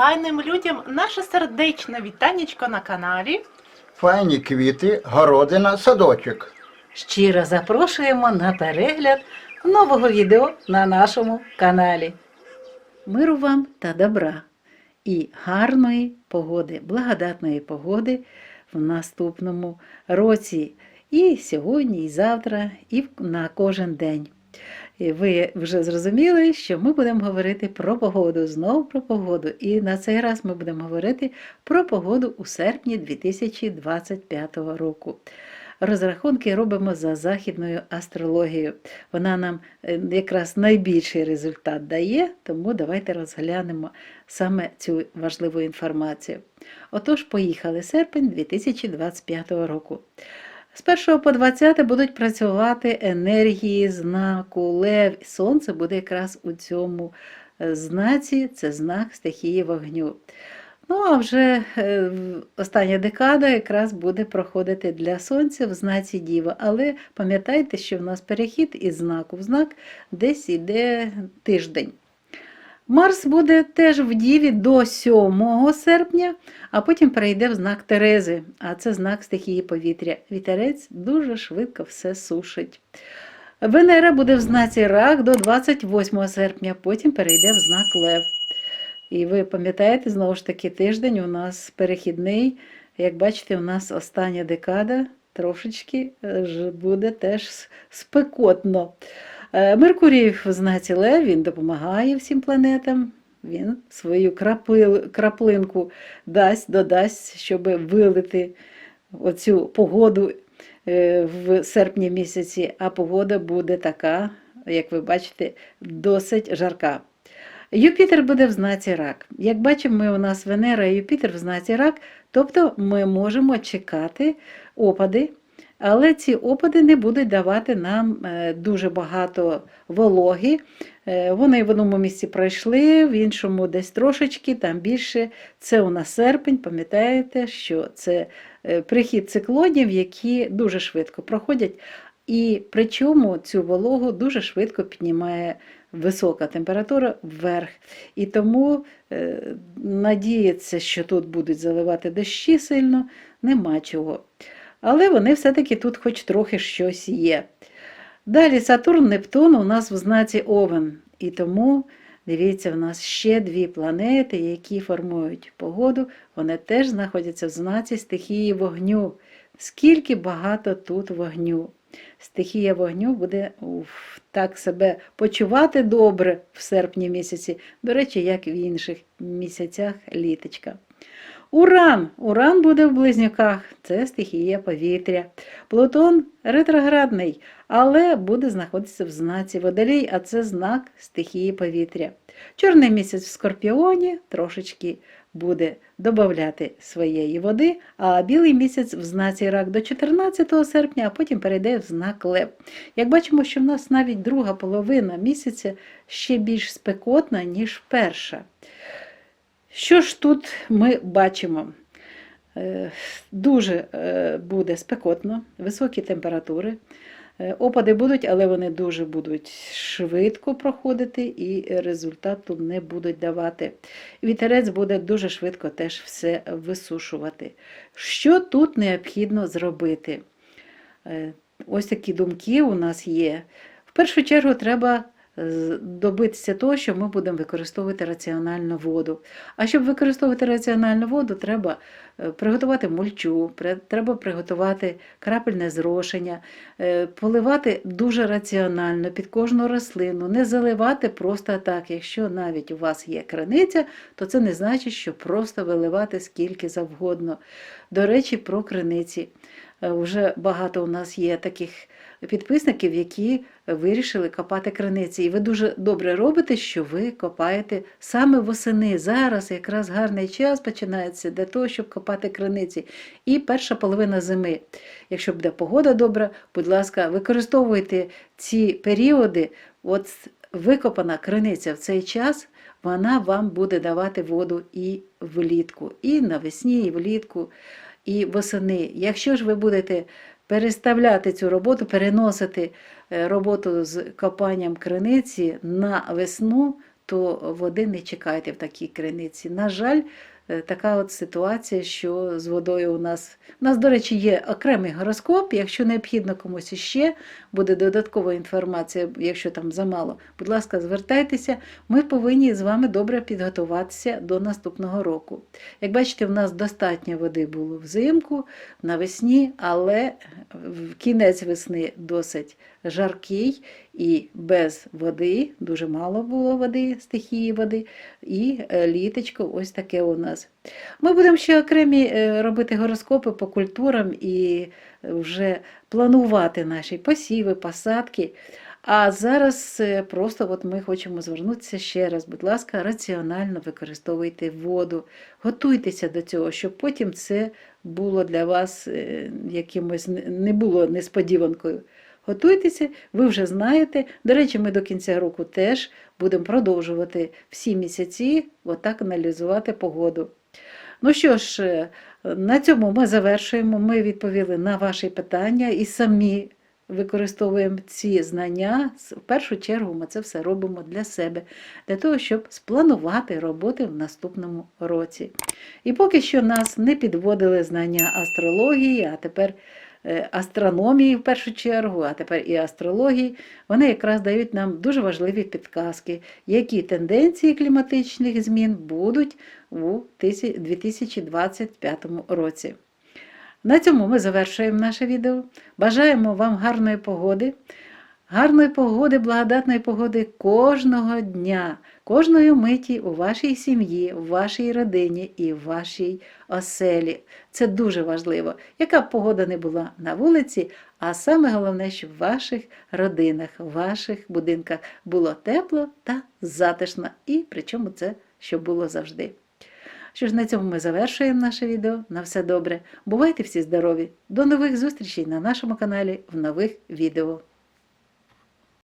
файним людям наше сердечне вітанечко на каналі. Файні квіти, городина, садочок. Щиро запрошуємо на перегляд нового відео на нашому каналі. Миру вам та добра і гарної погоди, благодатної погоди в наступному році. І сьогодні, і завтра, і на кожен день. І Ви вже зрозуміли, що ми будемо говорити про погоду, знову про погоду. І на цей раз ми будемо говорити про погоду у серпні 2025 року. Розрахунки робимо за західною астрологією. Вона нам е, якраз найбільший результат дає, тому давайте розглянемо саме цю важливу інформацію. Отож, поїхали серпень 2025 року. З 1 по 20 будуть працювати енергії знаку Лев. Сонце буде якраз у цьому е, знаці, це знак стихії вогню. Ну, а вже е, остання декада якраз буде проходити для сонця в знаці Діва. Але пам'ятайте, що в нас перехід із знаку в знак десь іде тиждень. Марс буде теж в Діві до 7 серпня, а потім перейде в знак Терези, а це знак стихії повітря. Вітерець дуже швидко все сушить. Венера буде в знаці Рак до 28 серпня, потім перейде в знак Лев. І ви пам'ятаєте, знову ж таки, тиждень у нас перехідний. Як бачите, у нас остання декада трошечки е, буде теж спекотно. Е, Меркурій в знаці Лев, він допомагає всім планетам. Він свою крапил, краплинку дасть, додасть, щоб вилити оцю погоду е, в серпні місяці, а погода буде така, як ви бачите, досить жарка. Юпітер буде в знаці рак. Як бачимо, ми у нас Венера і Юпітер в знаці рак, тобто ми можемо чекати опади, але ці опади не будуть давати нам е, дуже багато вологи. Е, Вони в одному місці пройшли, в іншому десь трошечки, там більше. Це у нас серпень, пам'ятаєте, що це е, прихід циклонів, які дуже швидко проходять. І причому цю вологу дуже швидко піднімає висока температура вверх. І тому е, надіятися, що тут будуть заливати дощі сильно, нема чого. Але вони все-таки тут хоч трохи щось є. Далі Сатурн, Нептун у нас в знаці Овен. І тому, дивіться, в нас ще дві планети, які формують погоду, вони теж знаходяться в знаці стихії вогню. Скільки багато тут вогню. Стихія вогню буде уф, так себе почувати добре в серпні місяці, до речі, як в інших місяцях літочка. Уран. Уран буде в близнюках, це стихія повітря. Плутон ретроградний, але буде знаходитися в знаці водолій, а це знак стихії повітря. Чорний місяць в Скорпіоні трошечки буде додати своєї води, а білий місяць в знаці рак до 14 серпня, а потім перейде в знак лев. Як бачимо, що в нас навіть друга половина місяця ще більш спекотна, ніж перша. Що ж тут ми бачимо? Е, Дуже е, буде спекотно, високі температури. Е, Опади будуть, але вони дуже будуть швидко проходити і результату не будуть давати. Вітерець буде дуже швидко теж все висушувати. Що тут необхідно зробити? Ось такі думки у нас є. В першу чергу треба добитися того, що ми будемо використовувати раціональну воду. А щоб використовувати раціональну воду, треба е, приготувати мульчу, треба приготувати крапельне зрошення, е, поливати дуже раціонально під кожну рослину, не заливати просто так. Якщо навіть у вас є криниця, то це не значить, що просто виливати скільки завгодно. До речі, про криниці. Е, Вже багато у нас є таких підписників, які вирішили копати криниці. І ви дуже добре робите, що ви копаєте саме восени. Зараз якраз гарний час починається для того, щоб копати криниці. І перша половина зими. Якщо буде погода добра, будь ласка, використовуйте ці періоди. От викопана криниця в цей час. Вона вам буде давати воду і влітку, і навесні, і влітку, і восени. Якщо ж ви будете переставляти цю роботу, переносити е, роботу з копанням криниці на весну, то води не чекайте в такій криниці. На жаль, така от ситуація, що з водою у нас. У нас, до речі, є окремий гороскоп. Якщо необхідно комусь іще, буде додаткова інформація, якщо там замало. Будь ласка, звертайтеся. Ми повинні з вами добре підготуватися до наступного року. Як бачите, в нас достатньо води було взимку, навесні, але в кінець весни досить жаркий і без води, дуже мало було води, стихії води, і е, літочко ось таке у нас. Ми будемо ще окремі е, робити гороскопи по культурам і вже планувати наші посіви, посадки. А зараз е, просто от ми хочемо звернутися ще раз. Будь ласка, раціонально використовуйте воду, готуйтеся до цього, щоб потім це було для вас е, якимось не було несподіванкою. Готуйтеся, ви вже знаєте. До речі, ми до кінця року теж будемо продовжувати всі місяці отак аналізувати погоду. Ну що ж, е, на цьому ми завершуємо. Ми відповіли на ваші питання і самі використовуємо ці знання. В першу чергу ми це все робимо для себе, для того, щоб спланувати роботи в наступному році. І поки що нас не підводили знання астрології, а тепер астрономії в першу чергу, а тепер і астрології, вони якраз дають нам дуже важливі підказки, які тенденції кліматичних змін будуть у 2025 році. На цьому ми завершуємо наше відео. Бажаємо вам гарної погоди, гарної погоди, благодатної погоди кожного дня, кожної миті у вашій сім'ї, у вашій родині і в вашій оселі. Це дуже важливо. Яка б погода не була на вулиці, а саме головне, щоб в ваших родинах, в ваших будинках було тепло та затишно, і причому це щоб було завжди. Що ж, на цьому ми завершуємо наше відео. На все добре. Бувайте всі здорові! До нових зустрічей на нашому каналі в нових відео.